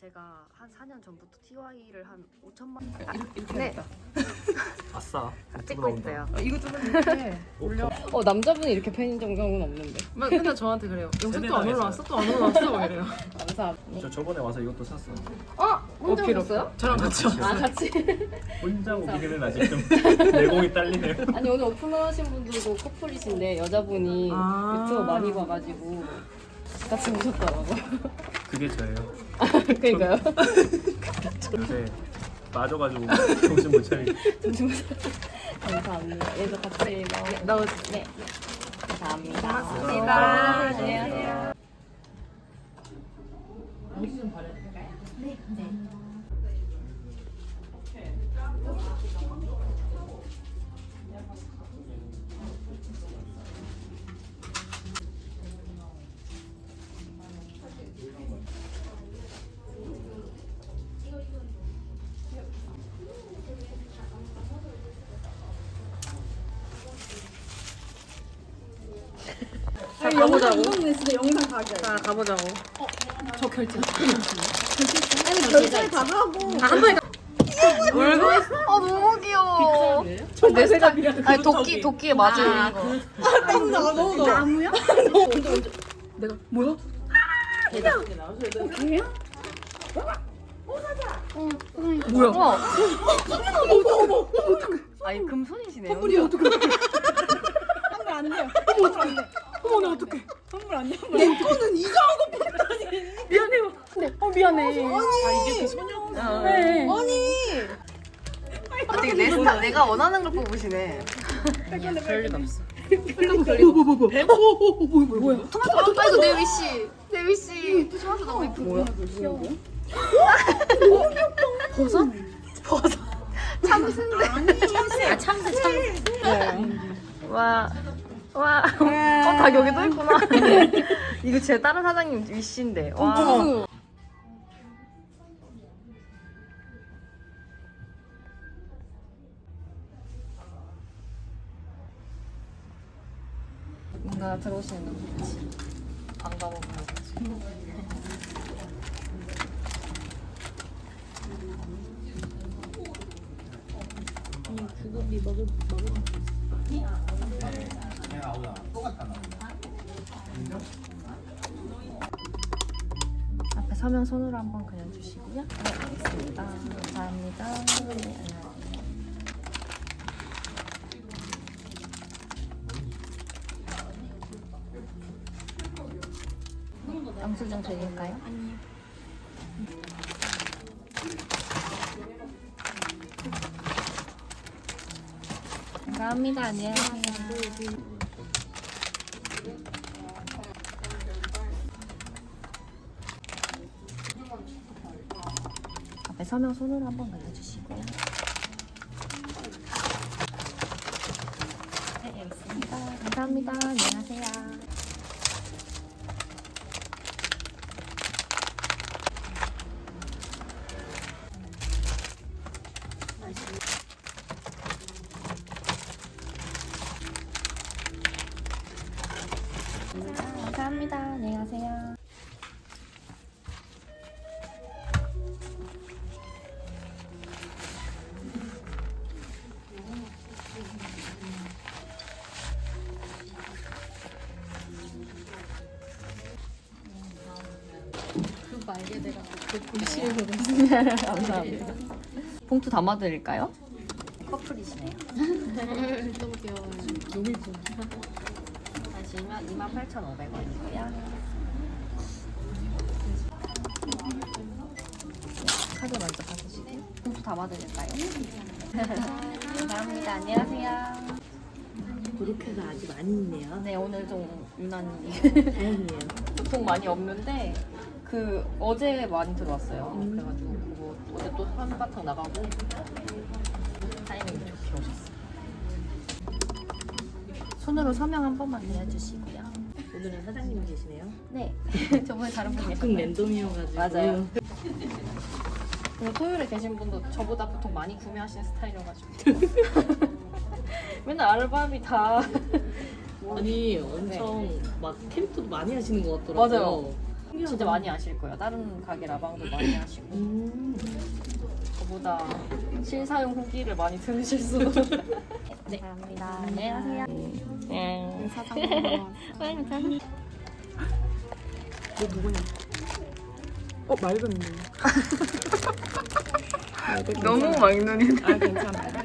제가 한 4년 전부터 TY를 한 5천만 원 이렇게 네. 하겠다. 아싸. 찍고 있어요. 어, 이거 좀 이렇게 올려. 어 남자분이 이렇게 팬인 경우는 없는데 막 맨날 저한테 그래요. 영상 세네 또안 당했어요. 올라왔어? 또 안 올라왔어? 막 이래요. 감사합니다. 저 저번에 와서 이것도 샀어. 어 혼자 오셨어요? 저랑 같이 왔어요. 아 같이. 혼자 오기는 아직 좀 내공이 딸리네요. 아니 오늘 오픈하신 분들도 커플이신데 여자분이 아. 유튜브 많이 봐가지고 같이 오셨더라고. 그게 저예요. 그러니까요. 요새 빠져가지고 정신 못 차리고. 감사합니다. 얘도 같이 넣어. 넣어주세요. 네. 감사합니다. 고맙습니다. 안녕하세요. 가보자고. 이거는 진짜 영상 각이야. 자, 가보자고. 저 결제. 아니 결제 다 하고. 한 번에 가. 울고 아 너무 귀여워. 내 스타일. 아니 도끼 도끼에 맞은 거. 나 너무 나무야? 내가 뭐야? 뭐야? 우와. 아니 금손이시네요. 선물이 어떡해? 돼요. 선물 안 돼. 어머 나 어떡해. 선물 안 돼. 내 거는 이상한 거 미안해요. 어 미안해. 아 이게 그 소녀. 네. 아니. 어떻게 내 스타 내가 원하는 걸 뽑으시네. 별 리가 없어. 뭐뭐뭐뭐. 뭐야 뭐야. 아 이거 내 위시. 내 위시. 토마토 너무 예쁘. 뭐야? 버섯? 버섯. 참새인데. 아 참새 참새. 와. 와. 어, 다 여기 또 있구나. 이거 제 다른 사장님 위시인데. 와. 뭔가 들어오시는 분 같이 반가워가지고. 앞에 서명 손으로 한번 그려주시고요. 네, 알겠습니다. 감사합니다. 네. 영수증 드릴까요? 감사합니다. 안녕하세요. 서명 손으로 한번 그려주시고요. 그 말게 내가 감사합니다. 봉투 담아드릴까요? 커플이시네요. 너무 귀여워요. 너무 예뻐. 하시면 28,500원이고요. 카드 먼저 받으시고 봉투 담아드릴까요? 감사합니다. 안녕하세요. 구독해가 아직 많이 있네요. 네 오늘 좀 유난히 다행이에요. 보통 많이 없는데 그 어제 많이 들어왔어요. 그래가지고 그거 어제 또 한바탕 나가고 타이밍 좋게 오셨어요. 손으로 서명 한 번만 내어주시고요. 오늘은 사장님 계시네요. 네, 저번에 다른 분 가끔 계셨나요? 랜덤이어가지고. 맞아요. 그리고 토요일에 계신 분도 저보다 보통 많이 구매하시는 스타일이어가지고 맨날 아르바임이 다 아니 엄청 막 캠프도 많이 하시는 것 같더라고요. 맞아요. 진짜 많이 아실 거예요. 다른 가게 라방도 많이 하시고. 저보다 실사용 후기를 많이 들으실 수도. 네. 감사합니다. 안녕하세요. 네. 너 누구냐? 어 맑은 눈. 너무 막눈이네. 아 괜찮아.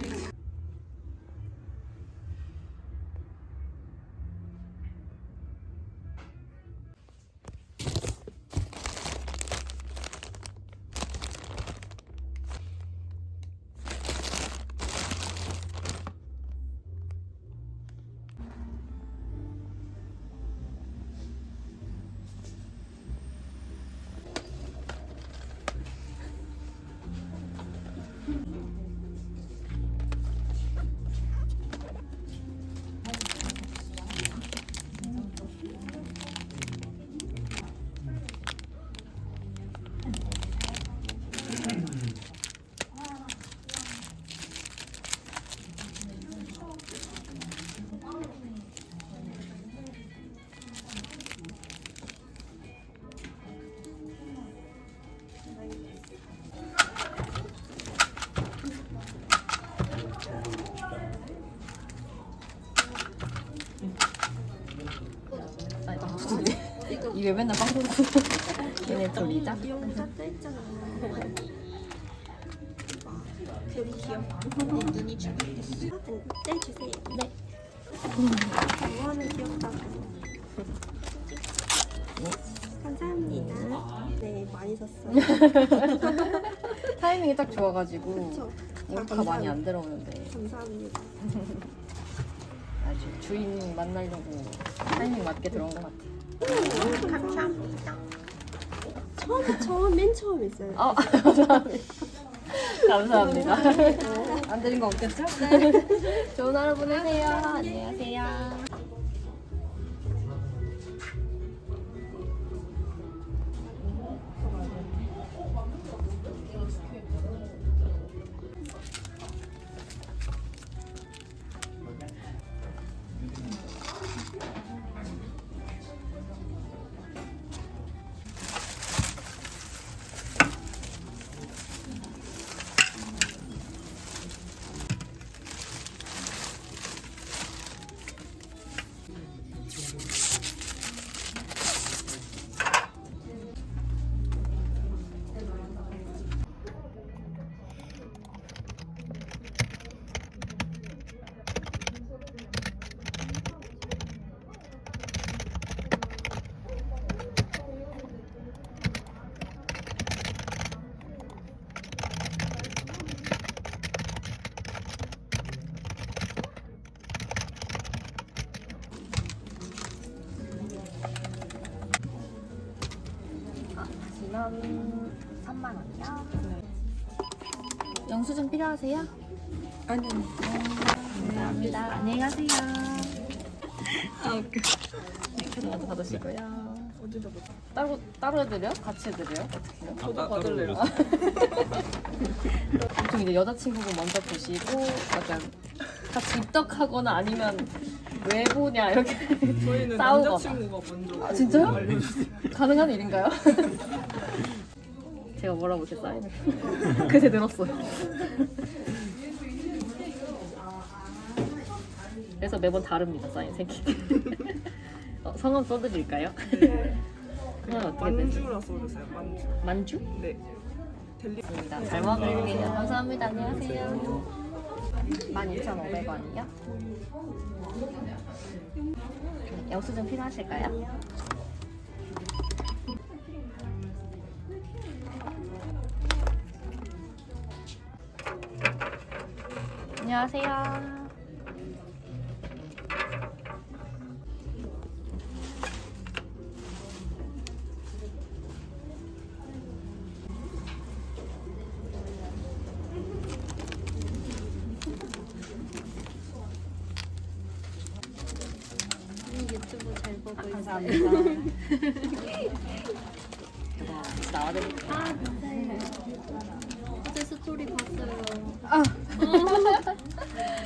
입에 맨날 빵 터졌어. 얘네 떼있잖아. 되게 귀엽다. 눈이. 떼주세요. 네. 귀엽다고. 감사합니다. 네, 많이 샀어요. 타이밍이 딱 좋아가지고? 몰카 많이 안 들어오는데 감사합니다. 아주 주인 만나려고 타이밍 맞게 들어온 것 같아. 감사합니다. 처음, 처음, 맨 처음 했어요. 어, 감사합니다. 감사합니다. 안 드린 거 없겠죠? 좋은 하루 보내세요. 안녕하세요. 영수증 필요하세요? 아니 감사합니다. 안녕히 가세요. 아 웃겨. 먼저 받으시고요. 어디다 보자. 따로 따로 해드려? 같이 해드려요? 어떻게 해요? 저도 받을래요. 보통 이제 여자친구분 먼저 보시고 약간 같이 입덕하거나 아니면 왜 보냐 이렇게 저희는 싸우거나. 남자친구가 먼저. 아, 진짜요? 알려주세요. 가능한 일인가요? 제가 뭐라고 제 사인을 그새 들었어요. 그래서 매번 다릅니다 사인 생기. 어, 성함 써드릴까요? 성함 어떻게 되죠? 만주라 써주세요. 만주. 만주? 네. 델리. 있습니다. 잘 먹을게요. 감사합니다. 안녕하세요. 12,500원이요? 영수증 필요하실까요? 안녕하세요. 유튜브 잘 보고 있어요. 감사합니다. 나와드릴게요. 아, 감사해요. 어제 스토리 봤어요. 아.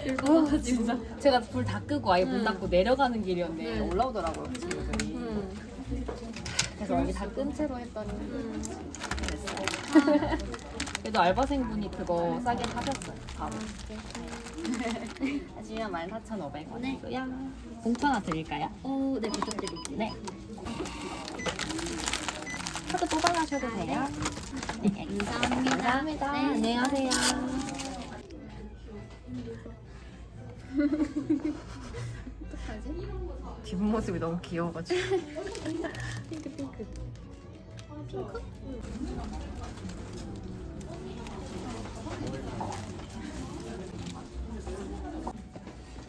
읽어가지고. 진짜 제가 불 다 끄고 아예 문 닫고 내려가는 길이었는데 올라오더라고요 그 친구들이 음. 그래서 그래서 여기 다 끈 채로 했더니 됐어요. 그래도 알바생분이 그거 싸게 사셨어요. 바로. 하시면 14,500원이고요. 봉투 하나 드릴까요? 어, 네, 부탁드릴게요. 네. 카드 뽑아가셔도 돼요. 네. 감사합니다. 감사합니다. 네. 안녕하세요. 어떡하지? 뒷모습이 너무 귀여워가지고. 핑크, 핑크. 핑크?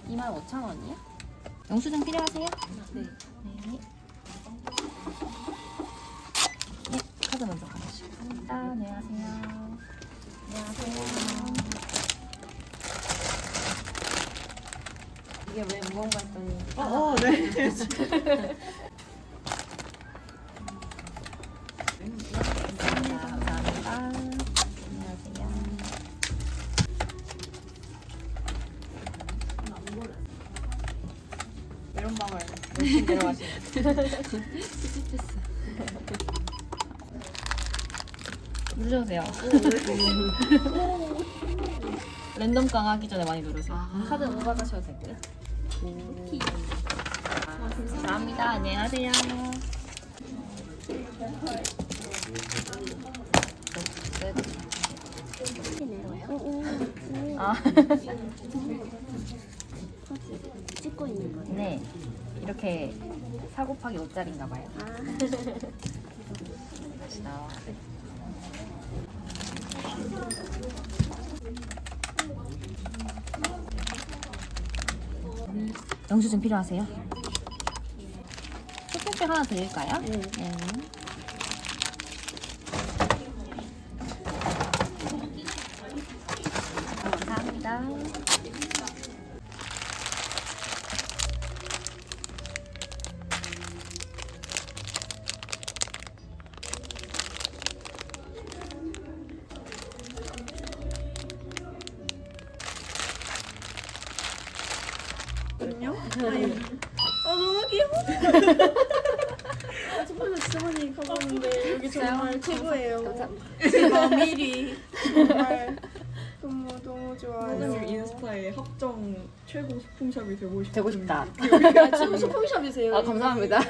25,000원이요? 영수증 필요하세요? 네. 누르세요. 랜덤깡 하기 전에 많이 누르세요. 카드 못 받으셔도 되고요. 감사합니다. 안녕하세요. 아, 찍고 있는 거예요. 네. 이렇게 4 곱하기 5짜리인가 봐요. 아. 영수증 필요하세요? 쇼핑백 하나 드릴까요? 네. 감 가봤는데 여기 정말 최고예요. 제가 미리 정말 너무 너무 좋아요. 사장님 인스타에 합정 최고 소품샵이 되고 싶어요. 되고 싶다. 지금 소품샵이세요? 아, 감사합니다.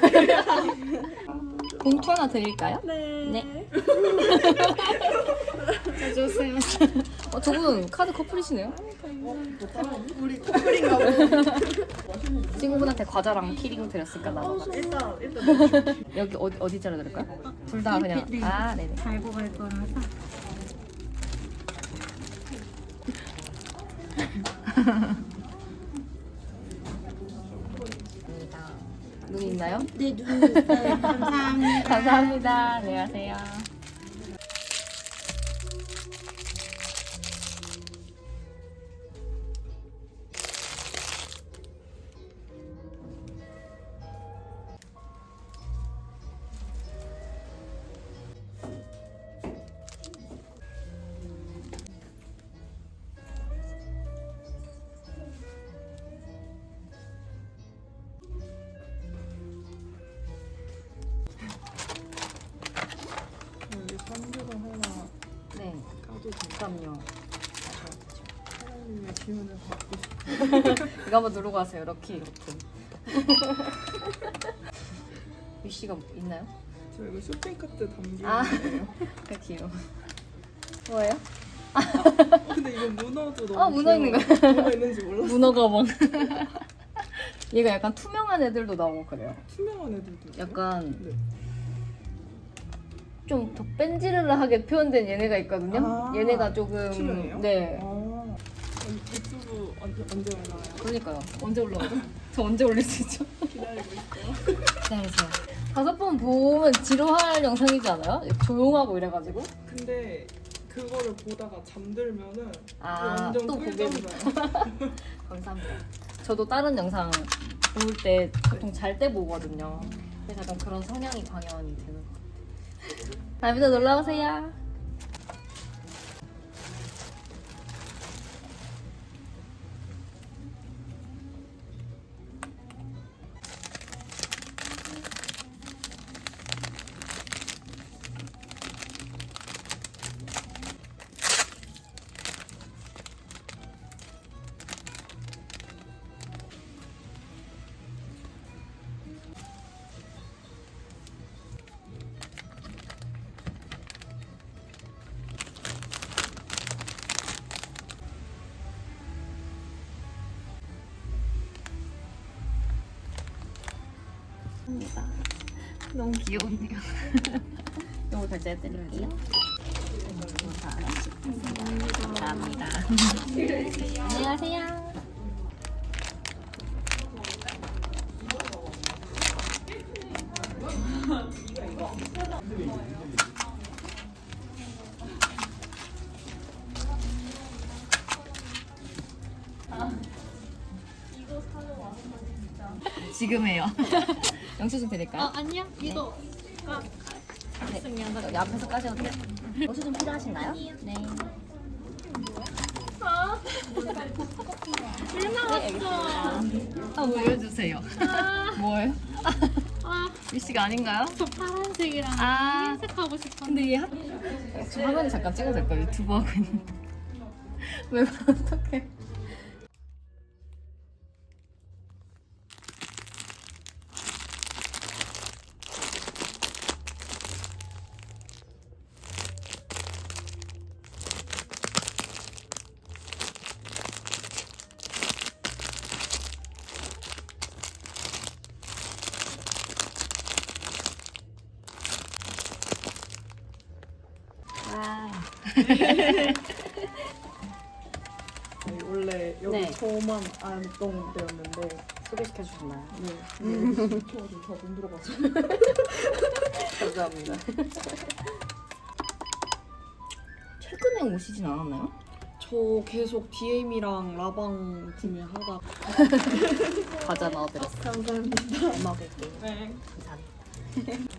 봉투 하나 드릴까요? 네. 네. 잘 주세요. 어, 저분 카드 커플이시네요? 우리 커플인가 봐. 친구분한테 과자랑 키링 드렸으니까 나눠. 일단 일단 여기 어디 어디 자로 드릴까요? 둘다 그냥. 아, 네네. 달고 갈 거라서. 눈 있나요? 네, 눈 있어요. 감사합니다. 감사합니다. 안녕하세요. 그럼요. 사장님의 기운을 받고. 이거 한번 누르고 가세요. 럭키 이렇게. 위시가 있나요? 저 이거 쇼핑카트 담긴 아. 거예요. 그 귀여워. 뭐예요? 어, 근데 이거 문어도 너무 아, 문어 있는 귀여워요. 문어 있는지 몰랐어. 문어 가방. 얘가 약간 투명한 애들도 나오고 그래요. 투명한 애들도 있어요? 약간 네. 좀더 뺀지르르하게 표현된 얘네가 있거든요. 아, 얘네가 조금 투명해요? 네. 아, 유튜브 언제, 언제 올라와요? 그러니까요. 언제 올라오죠? 저 언제 올릴 수 있죠? 기다리고 있어요. 기다리세요. 다섯 번 보면 지루할 영상이지 않아요? 조용하고 이래가지고. 근데 그거를 보다가 잠들면은 아, 완전 또 보게 꿀잠 자요. 감사합니다. 저도 다른 영상 볼 때 보통 잘 때 보거든요. 그래서 약간 그런 성향이 당연히 되는 것 같아요. 다음에도 놀러 오세요. 너무 귀여운데요. 이거 결제해드릴게요. 감사합니다. 안녕하세요. 지금 해요. 영수증 드릴까요? 아 아니요 이거 네. 여기 앞에서 까셔도 돼요. 영수증 필요하신가요? 네. 아, 보여주세요. 뭐예요? 아, 미씨가 아닌가요? 저 파란색이랑 아. 흰색 하고 싶었는데 근데 이게 하... 저 화면에 잠깐 찍어도 될까요? 유튜브 하고 있는데. 왜 어떡해. 아. 아니, 원래 여기 네. 저만 안동 되었는데 소개시켜 주셨나요? 네. 저도 다돈 들어가서 감사합니다. 최근에 오시진 않았나요? 저 계속 DM이랑 라방 구매하다 과자 넣어드렸어요. 감사합니다. 먹을게요. 네. 감사합니다.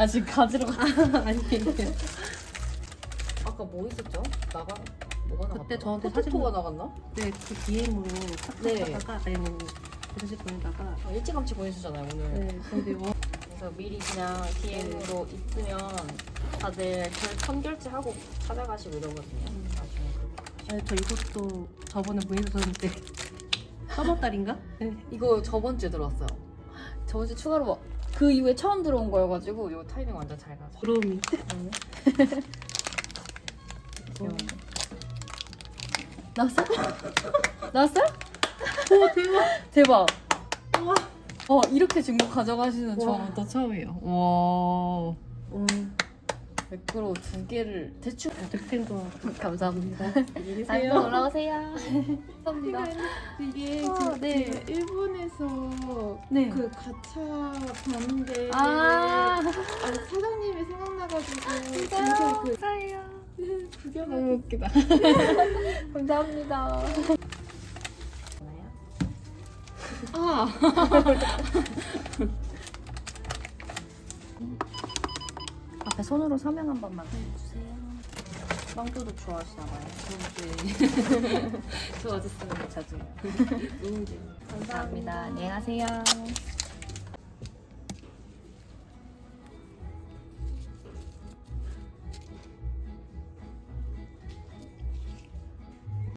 나 지금 가지러 가. 아니. 아까 뭐 있었죠? 나가 뭐가 나갔다? 그때 저한테 포토가 사진- 나갔나? 네, 그 DM으로 네. 카톡하다가 메시지 보내다가 아, 일찌감치 보내주잖아요 오늘. 네, 근데 와 그래서 미리 그냥 DM으로 있으면 다들 결 선결제 하고 찾아가시고 이러거든요. 나중에 그렇게. 아니, 저 이것도 저번에 보내줬는데 저번 달인가? 네. 이거 저번 주에 들어왔어요. 저번 주 추가로 막- 그 이후에 처음 들어온 거여가지고 이 타이밍 완전 잘 가서. 구름이 귀여워. 나왔어? 나왔어? 오 대박 대박 와. 어 이렇게 중국 가져가시는 저는 또 처음이에요 와 음. 매크로 두 개를 대충 득템도 감사합니다. 또 올라오세요? 감사합니다. 이게 아, 저 네. 그 일본에서 네. 그 가차 봤는데 아. 아, 사장님이 생각나가지고 진짜요? 진짜 그 감사해요. 구경 너무 웃기다. 감사합니다. 아 앞에 손으로 서명 한 번만 해주세요. 빵도도 좋아하시나봐요. 네. 좋아졌으면 자주. 감사합니다. 안녕히 가세요